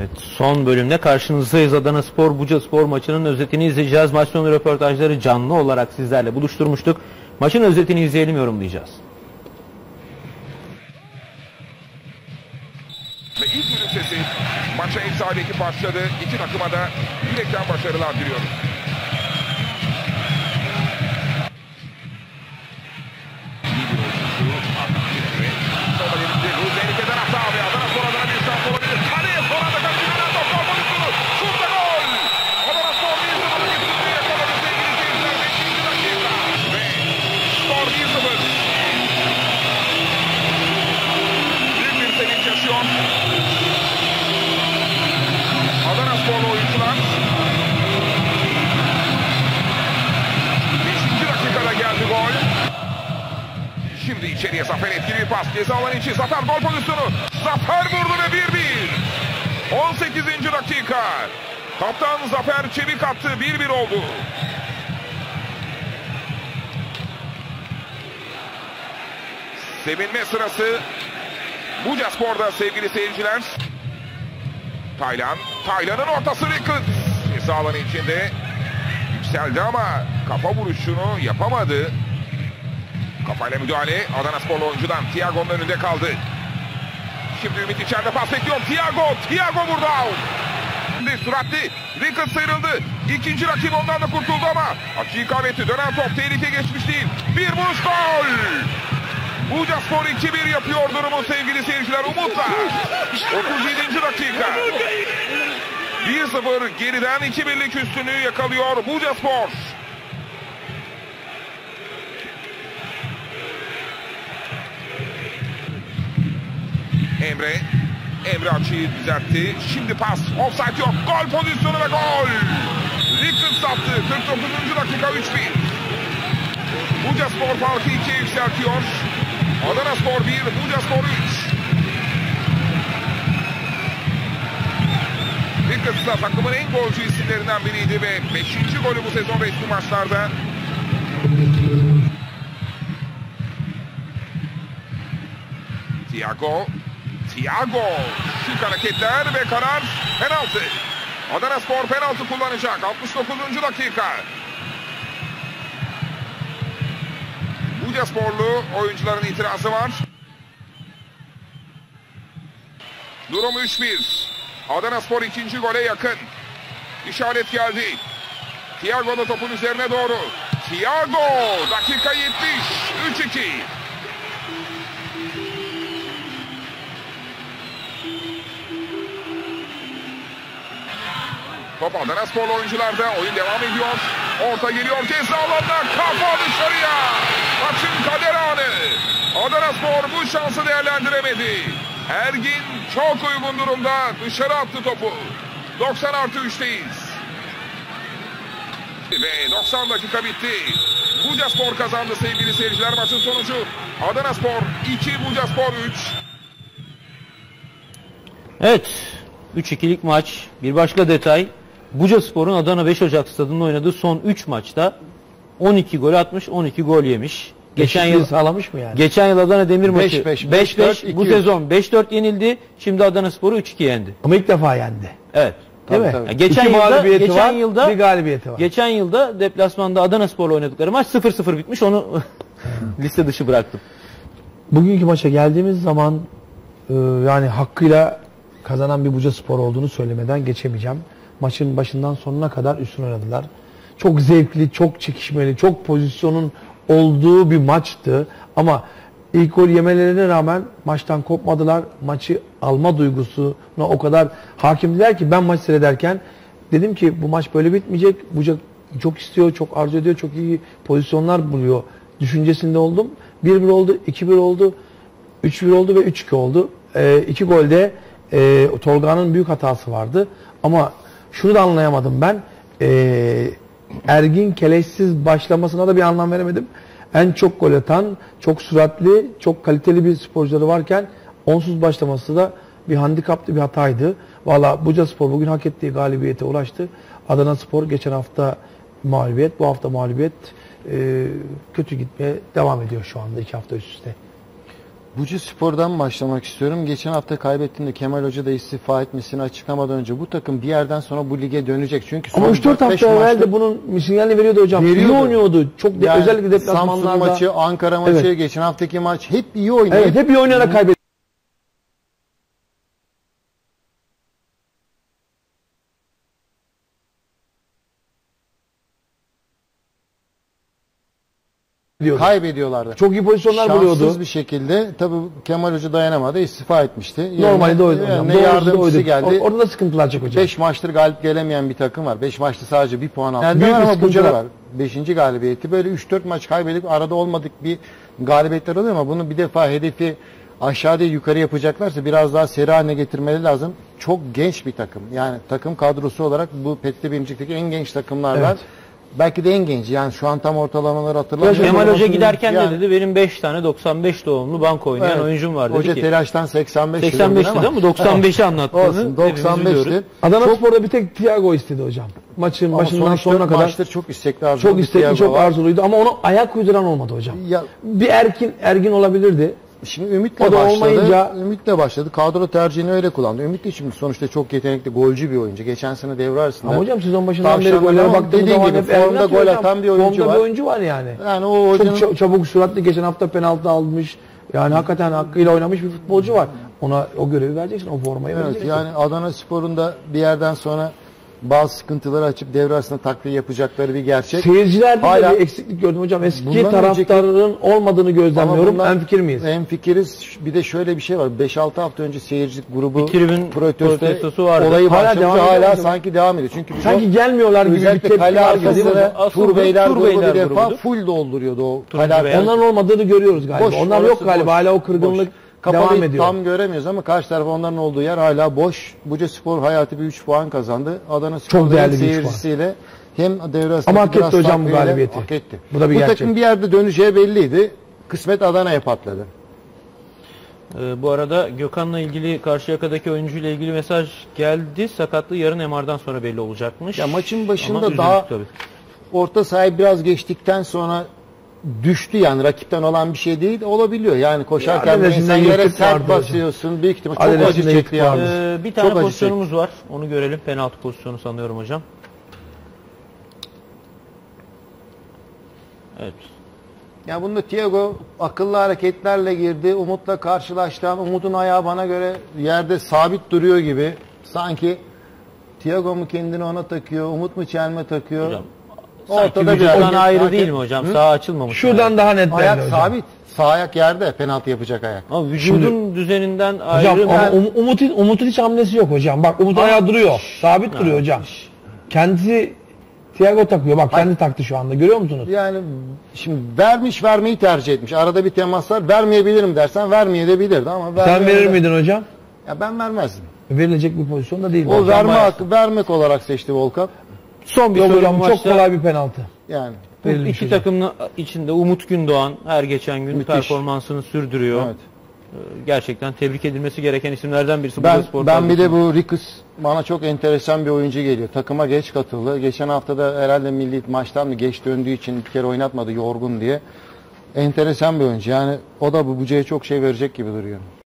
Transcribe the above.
Evet, son bölümde karşınızdayız. Adana Spor, Buca Spor maçının özetini izleyeceğiz. Maç sonu röportajları canlı olarak sizlerle buluşturmuştuk. Maçın özetini izleyelim, yorumlayacağız. Ve ilk sesi maça ev sahibi başladı. İki takıma da yürekten başarılar diliyoruz. İçeriye Zafer etkili bir pas. Ceza alanı içi. Zafer gol pozisyonu. Zafer vurdu ve 1-1. 18. dakika. Kaptan Zafer çevik attı. 1-1 oldu. Sevinme sırası Buca Spor'da sevgili seyirciler. Taylan. Taylan'ın ortası Rickles. Ceza alanı içinde yükseldi ama kafa vuruşunu yapamadı. Kafayla müdahale Adana Sporlu oyuncudan. Thiago'nun önünde kaldı. Şimdi Ümit içeride pas bekliyor. Thiago. Thiago out. Şimdi süratli. Rickles sıyrıldı. İkinci rakip ondan da kurtuldu ama açı ikaveti dönen top tehlike geçmiş değil. Bir vuruş gol. Buca Spor 2-1 yapıyor durumu sevgili seyirciler umutla. 37. dakika. 1-0 geriden 2-1'lik üstünlüğü yakalıyor Buca Spor. Emre. Emre açıyı düzeltti. Şimdi pas. Offside yok. Gol pozisyonu ve gol. Rickles attı. 49. dakika 3-1. Buca Spor farkı 2'ye yükseltiyor. Adana Spor 1, Buca Spor 3. Rickles da takımın en golcü isimlerinden biriydi ve 5. golü bu sezon resmi maçlarda. Thiago. Thiago. Şık hareketler ve karar penaltı. Adana Spor penaltı kullanacak. 69. dakika. Buca Sporlu oyuncuların itirazı var. Durum 3-1. Adana Spor ikinci gole yakın. İşaret geldi. Thiago da topun üzerine doğru. Thiago dakika 70. 3-2. Top Adana Sporlu oyuncularda. Oyun devam ediyor. Orta geliyor ceza alanına. Kafa dışarıya. Maçın kader anı. Adana Spor bu şansı değerlendiremedi. Ergin çok uygun durumda dışarı attı topu. 90 artı 3'teyiz. Ve 90 dakika bitti. Buca Spor kazandı sevgili seyirciler. Maçın sonucu Adana Spor 2, Buca Spor 3. Evet, 3-2'lik maç. Bir başka detay. Buca Spor'un Adana 5 Ocak stadında oynadığı son 3 maçta 12 gol atmış, 12 gol yemiş. Geçen yıl sağlamış mı yani? geçen yıl Adana Demir maçı 5-5, 5-5, bu 4-2. sezon 5-4 yenildi. Şimdi Adana Spor'u 3-2 yendi. Ama ilk defa yendi. Evet. Değil mi? Ya geçen İki yılda geçen var, yılda bir galibiyeti var. Geçen yılda deplasmanda Adana Spor'la oynadıkları maç 0-0 bitmiş. Onu liste dışı bıraktım. Bugünkü maça geldiğimiz zaman e, yani hakkıyla kazanan bir Buca Spor olduğunu söylemeden geçemeyeceğim. Maçın başından sonuna kadar üstün oynadılar. Çok zevkli, çok çekişmeli, çok pozisyonun olduğu bir maçtı. Ama ilk gol yemelerine rağmen maçtan kopmadılar. Maçı alma duygusuna o kadar hakimdiler ki ben maç seyrederken dedim ki bu maç böyle bitmeyecek. Buca çok istiyor, çok arzu ediyor, çok iyi pozisyonlar buluyor düşüncesinde oldum. 1-1 oldu, 2-1 oldu, 3-1 oldu ve 3-2 oldu. İki golde e, Tolga'nın büyük hatası vardı. Ama şunu da anlayamadım ben. Ee, Ergin keleşsiz başlamasına da bir anlam veremedim. En çok gol atan, çok süratli, çok kaliteli bir sporcuları varken onsuz başlaması da bir handikaplı bir hataydı. Valla Buca Spor bugün hak ettiği galibiyete ulaştı. Adana Spor geçen hafta mağlubiyet, bu hafta mağlubiyet e, kötü gitmeye devam ediyor şu anda iki hafta üst üste. Bucu Spor'dan başlamak istiyorum. Geçen hafta kaybettiğinde Kemal Hoca da istifa etmesini açıklamadan önce bu takım bir yerden sonra bu lige dönecek. Çünkü son Ama 3-4 beş hafta evvel maçta de bunun sinyalini veriyordu hocam. Veriyordu. İyi oynuyordu. Çok de, yani özellikle Samsun deplasmanlarda. maçı, Ankara maçı, Evet. geçen haftaki maç hep iyi oynadı. Evet hep iyi oynayarak kaybetti. Diyordu. kaybediyorlardı. Çok iyi pozisyonlar Şanssız buluyordu. bir şekilde tabii Kemal Hoca dayanamadı, istifa etmişti. Yerine- Normali de oydu yani hocam. Ne Doğrusu da yardımcısı oydu. geldi. Or- Orada da sıkıntılar çok hocam. 5 maçtır galip gelemeyen bir takım var. 5 maçta sadece bir puan aldı. Büyük bir sıkıntı var. var. 5. galibiyeti. Böyle 3-4 maç kaybedip arada olmadık bir galibiyetler oluyor ama bunu bir defa hedefi aşağıda yukarı yapacaklarsa biraz daha seri haline getirmeleri lazım. Çok genç bir takım. Yani takım kadrosu olarak bu Petli Birincilik'teki en genç takımlardan. Evet. Belki de en genç. Yani şu an tam ortalamaları hatırlamıyorum. Kemal Hoca giderken yani- de dedi benim 5 tane 95 doğumlu banko oynayan Evet. oyuncum var dedi Hoca ki. telaştan 85 dedi 85 dedi ama 95'i anlattığını Olsun hepimiz 95'ti. biliyoruz. Adana Spor'da bir tek Thiago istedi hocam. Maçın Ama başından sonuna kadar maçtır çok istekli arzulu çok istekli, çok arzuluydu ama onu ayak uyduran olmadı hocam. Ya Bir Erkin Ergin olabilirdi. Şimdi Ümit'le O da başladı. olmayınca- Ümit'le başladı. Kadro tercihini öyle kullandı. Ümit de şimdi sonuçta çok yetenekli, golcü bir oyuncu. Geçen sene devre arasında. Ama hocam sezon başından beri gollere baktığımız dediğin zaman gibi formda gol hocam. atan bir oyuncu Formda var. bir oyuncu var yani. Yani o hocanın Çok ça- çabuk süratli geçen hafta penaltı almış. Yani hakikaten hakkıyla oynamış bir futbolcu var. Ona o görevi vereceksin, o formayı evet, vereceksin. yani Adana Spor'un da bir yerden sonra bazı sıkıntıları açıp devre arasında takviye yapacakları bir gerçek. Seyircilerde Hala- de bir eksiklik gördüm hocam. Eski taraftarların olmadığını gözlemliyorum. bundan- En fikir miyiz? En fikiriz. Bir de şöyle bir şey var. 5-6 hafta önce seyircilik grubu tribün protesto protestosu vardı. olayı Hala devam Hala, ediyor mu? sanki devam ediyor. Çünkü biz o- Sanki gelmiyorlar gibi bir tepki kale var. değil mi arkasını hocam? Asıl Tur Beyler Tur grubu bir defa grubudur. full dolduruyordu o kale. Onların olmadığını görüyoruz galiba. Boş, Onlar yok galiba. Hala o kırgınlık Boş. Kapalı devam ediyor. tam göremiyoruz ama karşı taraf onların olduğu yer hala boş. Buca Spor hayati bir 3 puan kazandı. Adana Spor Çok değerli seyircisiyle hem devre Ama hak etti hocam bu galibiyeti. Hak etti. Bu da bir gerçek. takım bir yerde döneceği belliydi. Kısmet Adana'ya patladı. Ee, bu arada Gökhan'la ilgili Karşıyaka'daki oyuncuyla ilgili mesaj geldi. Sakatlığı yarın MR'dan sonra belli olacakmış. Ya maçın başında daha- tabii. Orta sahayı biraz geçtikten sonra düştü yani rakipten olan bir şey değil olabiliyor. Yani koşarken Ya, adresinde yere sert hocam. basıyorsun. Büyük ihtimal çok acı çekti vardı. Ee, bir tane Çok pozisyonumuz var. Onu görelim. Penaltı pozisyonu sanıyorum hocam. Evet. Ya bunda Thiago akıllı hareketlerle girdi. Umut'la karşılaştı ama Umut'un ayağı bana göre yerde sabit duruyor gibi. Sanki Thiago mu kendini ona takıyor, Umut mu çelme takıyor. Hocam, Ortada bir vücuttan ayrı hareket- değil mi hocam? Hı? Sağ açılmamış. Şuradan yani. daha net belli Ayak hocam. sabit. Sağ ayak yerde penaltı yapacak ayak. Ama vücudun düzeninden ayrı. Hocam ama ben- Um- Umut'un Umut'un hiç hamlesi yok hocam. Bak Umut ayağı duruyor. Sabit duruyor hocam. Kendisi Thiago takıyor. Bak kendi taktı şu anda. Görüyor musunuz? Yani şimdi vermiş vermeyi tercih etmiş. Arada bir temas var. Vermeyebilirim dersen vermeyebilirdi ama Sen vermiyor verir da- miydin hocam? Ya ben vermezdim. Verilecek bir pozisyon da değil. O hocam. verme hakkı vermek olarak seçti Volkan. Son bir Yok soru hocam bu çok kolay bir penaltı. Yani Bu verilmiş iki hocam. takımın içinde Umut Gündoğan her geçen gün Müthiş. performansını sürdürüyor. evet. Ee, Gerçekten tebrik edilmesi gereken isimlerden birisi. Ben Bursaspor ben bir de bu Rikus bana çok enteresan bir oyuncu geliyor. Takıma geç katıldı. Geçen hafta da herhalde milli maçtan mı geç döndüğü için bir kere oynatmadı yorgun diye. Enteresan bir oyuncu. Yani o da bu Buca'ya çok şey verecek gibi duruyor.